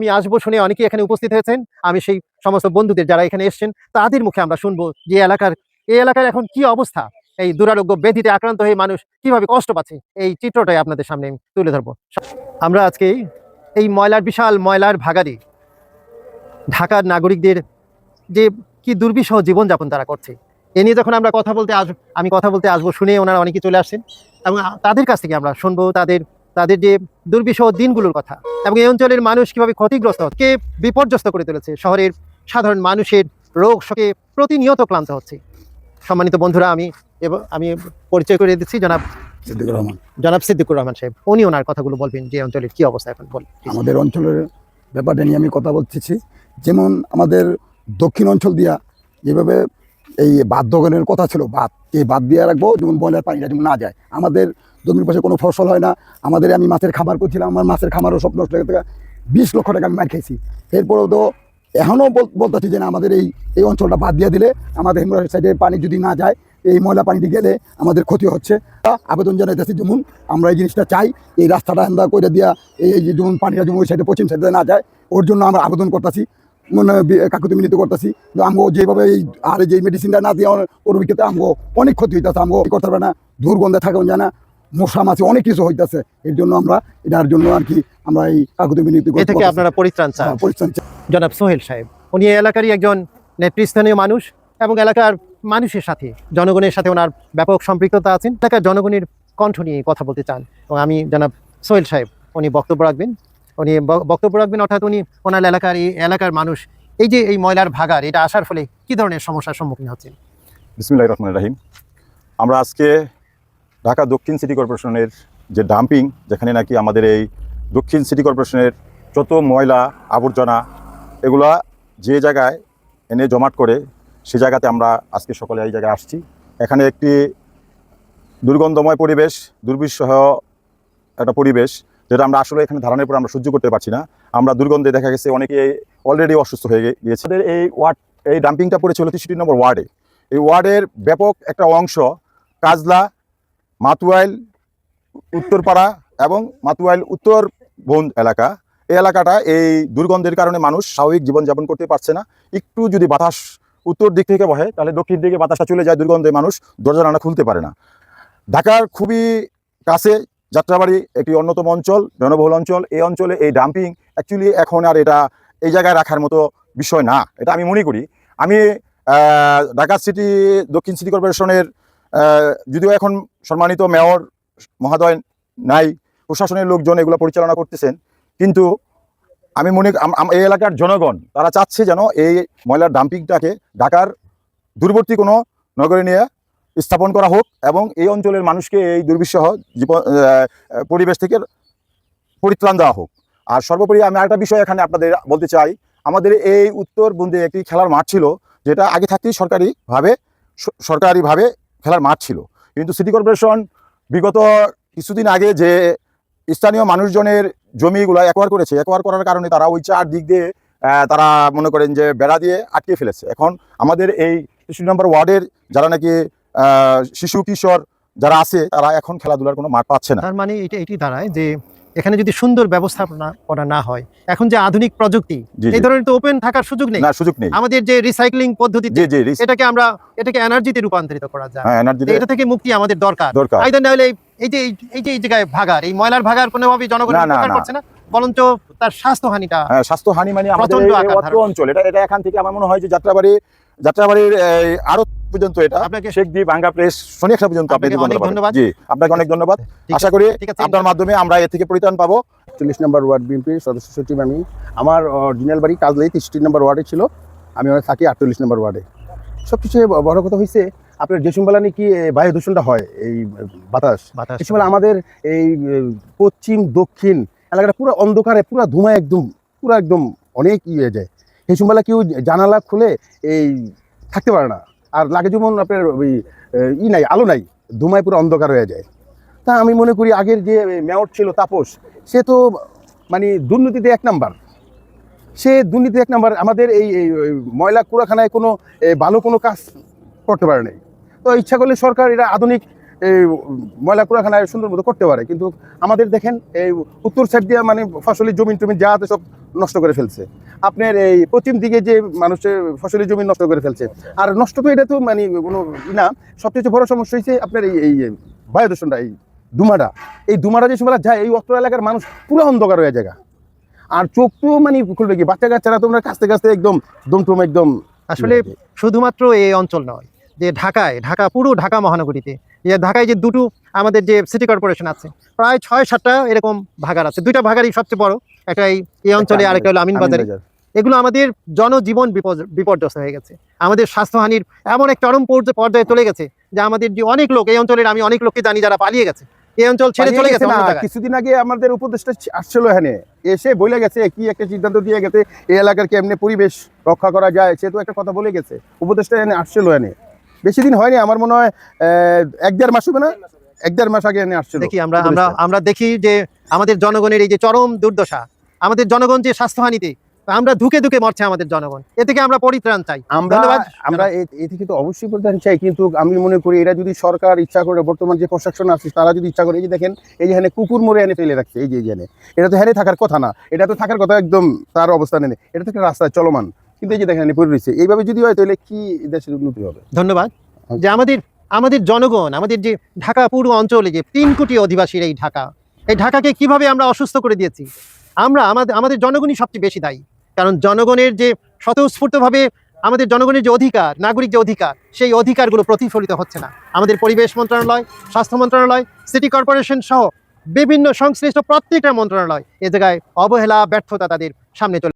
আমি আসব শুনে অনেকেই এখানে উপস্থিত হয়েছেন। আমি সেই সমস্ত বন্ধুদের যারা এখানে এসেছেন, তাদের মুখে আমরা শুনব যে এলাকার, এই এলাকার এখন কি অবস্থা? এই দুরারোগ্য ব্যাধিতে আক্রান্ত হয়ে মানুষ কীভাবে কষ্ট পাচ্ছে? এই চিত্রটাই আপনাদের সামনে তুলে ধরবো। আমরা আজকে এই ময়লার বিশাল ময়লার ভাগাড়ি ঢাকার নাগরিকদের যে কি দুর্বিষহ জীবনযাপন তারা করছে। এ নিয়ে যখন আমরা কথা বলতে আসব আমি কথা বলতে আসব শুনে ওনারা অনেকে চলে আসছেন এবং তাদের কাছ থেকে আমরা শুনব তাদের তাদের যে দুর্বিষহ দিনগুলোর কথা। এবং এই অঞ্চলের মানুষ কীভাবে ক্ষতিগ্রস্ত হচ্ছে কে বিপর্যস্ত করে তুলেছে শহরের সাধারণ মানুষের রোগ শোকে প্রতিনিয়ত ক্লান্ত হচ্ছে। সম্মানিত বন্ধুরা আমি এবং আমি পরিচয় করে দিচ্ছি জনাব সিদ্দিকুর রহমান। জনাব সিদ্দিকুর রহমান সাহেব। উনি ওনার কথাগুলো বলবেন যে অঞ্চলের কি অবস্থা এখন বল আমাদের অঞ্চলের ব্যাপারটা নিয়ে আমি কথা বলতেছি। যেমন আমাদের দক্ষিণ অঞ্চল দিয়া যেভাবে এই বাদ দোকানের কথা ছিল, বাদ, এই বাদ দিয়ে রাখব, যেমন বয়লার পানিটা যেমন না যায়। আমাদের জমির পাশে কোনো ফসল হয় না, আমাদের আমি মাছের খাবার করছিলাম, আমার মাছের খামারও সব নষ্ট হয়ে গেছে, বিশ লক্ষ টাকা আমি মার খেয়েছি। এরপরেও তো এখনও বলতেছি যে না, আমাদের এই এই অঞ্চলটা বাদ দিয়ে দিলে আমাদের হেমরাজ সাইডে পানি যদি না যায়, এই ময়লা পানিটি গেলে আমাদের ক্ষতি হচ্ছে। আবেদন জানাইতেছি, যেমন আমরা এই জিনিসটা চাই, এই রাস্তাটা আন্দা করে দিয়া, এই যেমন পানিটা যেমন ওই সাইডে পশ্চিম সাইডে না যায়, ওর জন্য আমরা আবেদন করতেছি। মানে কাকুতি মিনিত করতেছি। আমগো যেভাবে এই আর যে মেডিসিনটা না দিয়ে ওর ক্ষেত্রে আমগো অনেক ক্ষতি হইতেছে আমগো করতে পারবে না দুর্গন্ধে থাকা যায় মশা মাছে অনেক কিছু হইতেছে। এর জন্য আমরা এটার জন্য আর কি আমরা এই কাকুতি মিনিত এ থেকে আপনারা পরিত্রাণ চান। পরিশ্রম চাই। জনাব সোহেল সাহেব উনি এলাকারই একজন নেতৃস্থানীয় মানুষ এবং এলাকার মানুষের সাথে জনগণের সাথে ওনার ব্যাপক সম্পৃক্ততা আছেন। এলাকার জনগণের কণ্ঠ নিয়ে কথা বলতে চান। এবং আমি জনাব সোহেল সাহেব উনি বক্তব্য রাখবেন। উনি বক্তব্য রাখবেন, অর্থাৎ উনি ওনার এলাকার এই এলাকার মানুষ। এই যে এই ময়লার ভাগার এটা আসার ফলে কি ধরনের সমস্যার সম্মুখীন হচ্ছেন? বিসমিল্লাহ রহমান রাহিম। আমরা আজকে ঢাকা দক্ষিণ সিটি কর্পোরেশনের যে ডাম্পিং, যেখানে নাকি আমাদের এই দক্ষিণ সিটি কর্পোরেশনের যত ময়লা, আবর্জনা, এগুলা যে জায়গায় এনে জমাট করে, সে জায়গাতে আমরা আজকে সকলে এই জায়গায় আসছি। এখানে একটি দুর্গন্ধময় পরিবেশ, দুর্বিষহ একটা পরিবেশ। যেটা আমরা আসলে এখানে ধারণের পর আমরা সহ্য করতে পারছি না, আমরা দুর্গন্ধে দেখা গেছে অনেকে অলরেডি অসুস্থ হয়ে গিয়েছে। এই ওয়ার্ড, এই ডাম্পিংটা পড়েছিল তেষট্টি নম্বর ওয়ার্ডে। এই ওয়ার্ডের ব্যাপক একটা অংশ কাজলা, মাতুয়াইল, উত্তরপাড়া এবং মাতুয়াইল উত্তর বন এলাকা। এই এলাকাটা এই দুর্গন্ধের কারণে মানুষ স্বাভাবিক জীবনযাপন করতে পারছে না। একটু যদি বাতাস উত্তর দিক থেকে বহে, তাহলে দক্ষিণ দিকে বাতাসটা চলে যায়, দুর্গন্ধে মানুষ দরজা জানালা খুলতে পারে না। ঢাকার খুবই কাছে যাত্রাবাড়ি একটি অন্যতম অঞ্চল, জনবহুল অঞ্চল। এই অঞ্চলে এই ডাম্পিং অ্যাকচুয়ালি এখন আর এটা এই জায়গায় রাখার মতো বিষয় না। এটা আমি মনে করি। আমি ঢাকা সিটি, দক্ষিণ সিটি কর্পোরেশনের যদিও এখন সম্মানিত মেয়র মহাদয় নাই, প্রশাসনের লোকজন এগুলো পরিচালনা করতেছেন, কিন্তু আমি মনে এই এলাকার জনগণ, তারা চাচ্ছে যেন এই ময়লার ডাম্পিংটাকে ঢাকার দূরবর্তী কোনো নগরে নিয়ে স্থাপন করা হোক এবং এই অঞ্চলের মানুষকে এই দুর্বিষহ জীবন পরিবেশ থেকে পরিত্রাণ দেওয়া হোক। আর সর্বোপরি আমি আরেকটা বিষয় এখানে আপনাদের বলতে চাই। আমাদের এই উত্তর বন্দে একটি খেলার মাঠ ছিল, যেটা আগে থাকতেই সরকারিভাবে সরকারিভাবে খেলার মাঠ ছিল। কিন্তু সিটি কর্পোরেশন বিগত কিছুদিন আগে যে স্থানীয় মানুষজনের জমিগুলো অ্যাকোয়ার করেছে অ্যাকোয়ার করার কারণে তারা ওই চার দিক দিয়ে তারা মনে করেন যে বেড়া দিয়ে আটকে ফেলেছে। এখন আমাদের এই তেষট্টি নম্বর ওয়ার্ডের যারা নাকি শিশু কিশোর যারা আছে তারা এখন খেলাধুলার কোনো মাঠ পাচ্ছে না। তার মানে এটা এটি দাঁড়ায় যে এখানে যদি সুন্দর ব্যবস্থাপনা করা না হয় এখন যে আধুনিক প্রযুক্তি এই ধরনের তো ওপেন থাকার সুযোগ নেই। না সুযোগ নেই। আমাদের যে রিসাইক্লিং রিস- এটাকে আমরা এটাকে এনার্জিতে রূপান্তরিত করা যায়। হ্যাঁ এটা থেকে মুক্তি আমাদের দরকার। দরকার। আইদার না হলে এই যে এই- যে এই জায়গায় ভাগার এই ময়লার ভাগার কোনোভাবে জনগণ উপকার। করছে না বরঞ্চ তার স্বাস্থ্যহানিটা হ্যাঁ স্বাস্থ্য হানি মানে আমাদের। অঞ্চল। এটা এটা এখান থেকে আমার মনে হয় যে যাত্রাবাড়ি যাত্রাবাড়ির আরও পর্যন্ত এটা। আপনাকে শেখদ্বীপ ভাঙ্গা প্রেস শনিকটা পর্যন্ত আপনাকে অনেক ধন্যবাদ। জি আপনাকে অনেক ধন্যবাদ। আশা করি আপনার মাধ্যমে আমরা এ থেকে পরিত্রাণ পাবো। চল্লিশ নম্বর ওয়ার্ড বিএনপির সদস্য সচিব আমি। আমার অরিজিনাল বাড়ি কাজলাই তেষট্টি নম্বর ওয়ার্ডে ছিল। আমি ওখানে থাকি আটচল্লিশ নম্বর ওয়ার্ডে। সব কিছু বড় কথা হয়েছে আপনার যে সময় নাকি বায়ু দূষণটা হয় এই বাতাস? বাতাস। এই আমাদের এই পশ্চিম দক্ষিণ এলাকাটা পুরো অন্ধকারে পুরো ধুমায় একদম পুরো একদম অনেক ইয়ে যায়। সেই সময় কেউ জানালা খুলে এই থাকতে পারে না। আর লাগে যেমন আপনার ওই ই নাই, আলো নাই, ধুমায় পুরো অন্ধকার হয়ে যায়। তা আমি মনে করি আগের যে মেয়র ছিল তাপস, সে তো মানে দুর্নীতিতে এক নাম্বার। সে দুর্নীতি এক নাম্বার, আমাদের এই ময়লা কুড়াখানায় কোনো ভালো কোনো কাজ করতে পারে নাই। তো ইচ্ছা করলে সরকার এটা আধুনিক এই ময়লা কুড়াখানায় সুন্দর মতো করতে পারে। কিন্তু আমাদের দেখেন, এই উত্তর সাইড দিয়ে মানে ফসলের জমিন টমিন যা আছে সব নষ্ট করে ফেলছে। আপনার এই পশ্চিম দিকে যে মানুষের ফসলের জমি নষ্ট করে ফেলছে। আর নষ্ট তো এটা তো মানে কোনো না সবচেয়ে বড় সমস্যা হয়েছে আপনার এই এই বায়ু দূষণটা এই দুমাটা এই দুমাটা যে সময় যায় এই অস্ত্র এলাকার মানুষ পুরো অন্ধকার হয়ে জায়গা। আর চোখ তো মানে খুলবে কি বাচ্চা কাচ্চারা তোমরা কাছতে কাছতে একদম দমটম একদম আসলে শুধুমাত্র এই অঞ্চল নয় যে ঢাকায় ঢাকা পুরো ঢাকা মহানগরীতে যে ঢাকায় যে দুটো আমাদের যে সিটি কর্পোরেশন আছে প্রায় ছয় সাতটা এরকম ভাগার আছে। দুইটা ভাগারই সবচেয়ে বড়। একটা এই অঞ্চলে আরেকটা হলো আমিনবাজারে। এগুলো আমাদের জনজীবন বিপর্য- বিপর্যস্ত হয়ে গেছে। আমাদের স্বাস্থ্যহানির এমন এক চরম পর্যায়ে চলে গেছে যে আমাদের যে অনেক লোক এই অঞ্চলের আমি অনেক লোককে জানি যারা পালিয়ে গেছে। এই অঞ্চল ছেড়ে চলে গেছে। কিছুদিন আগে আমাদের উপদেষ্টা আসছিল এখানে। এসে বলে গেছে কি একটা সিদ্ধান্ত দিয়ে গেছে এই এলাকার কেমনে পরিবেশ রক্ষা করা যায় সে তো একটা কথা বলে গেছে। উপদেষ্টা এখানে আসছিল এখানে। বেশি দিন হয়নি আমার মনে হয় এক দেড় মাস হবে না? এক দেড় মাস আগে এখানে আসছিল। দেখি আমরা আমরা আমরা দেখি যে আমাদের জনগণের এই যে চরম দুর্দশা আমাদের জনগণ যে স্বাস্থ্যহানিতে আমরা ধুকে ধুকে মরছে আমাদের জনগণ। এ থেকে আমরা পরিত্রাণ চাই। আমরা। আমরা এ- থেকে তো অবশ্যই প্রধান চাই কিন্তু আমি মনে করি এরা যদি সরকার ইচ্ছা করে বর্তমান যে প্রশাসন আছে তারা যদি ইচ্ছা করে এই যে দেখেন এই যে এখানে কুকুর মরে এনে ফেলে রাখছে এই যে এখানে। এটা তো হ্যাঁ থাকার কথা না। এটা তো থাকার কথা একদম তার অবস্থানে নেই। এটা তো একটা রাস্তায় চলমান। কিন্তু এই যে দেখেন পড়ে রয়েছে। এইভাবে যদি হয় তাহলে কি দেশের উন্নতি হবে? ধন্যবাদ। যে আমাদের আমাদের জনগণ আমাদের যে ঢাকা পুরো অঞ্চলে যে তিন কোটি অধিবাসীর এই ঢাকা এই ঢাকাকে কীভাবে আমরা অসুস্থ করে দিয়েছি? আমরা আমাদের আমাদের জনগণই সবচেয়ে বেশি দায়ী। কারণ জনগণের যে স্বতঃস্ফূর্তভাবে আমাদের জনগণের যে অধিকার নাগরিক যে অধিকার সেই অধিকারগুলো প্রতিফলিত হচ্ছে না। আমাদের পরিবেশ মন্ত্রণালয় স্বাস্থ্য মন্ত্রণালয় সিটি কর্পোরেশন সহ বিভিন্ন সংশ্লিষ্ট প্রত্যেকটা মন্ত্রণালয় এ জায়গায় অবহেলা ব্যর্থতা তাদের সামনে চলে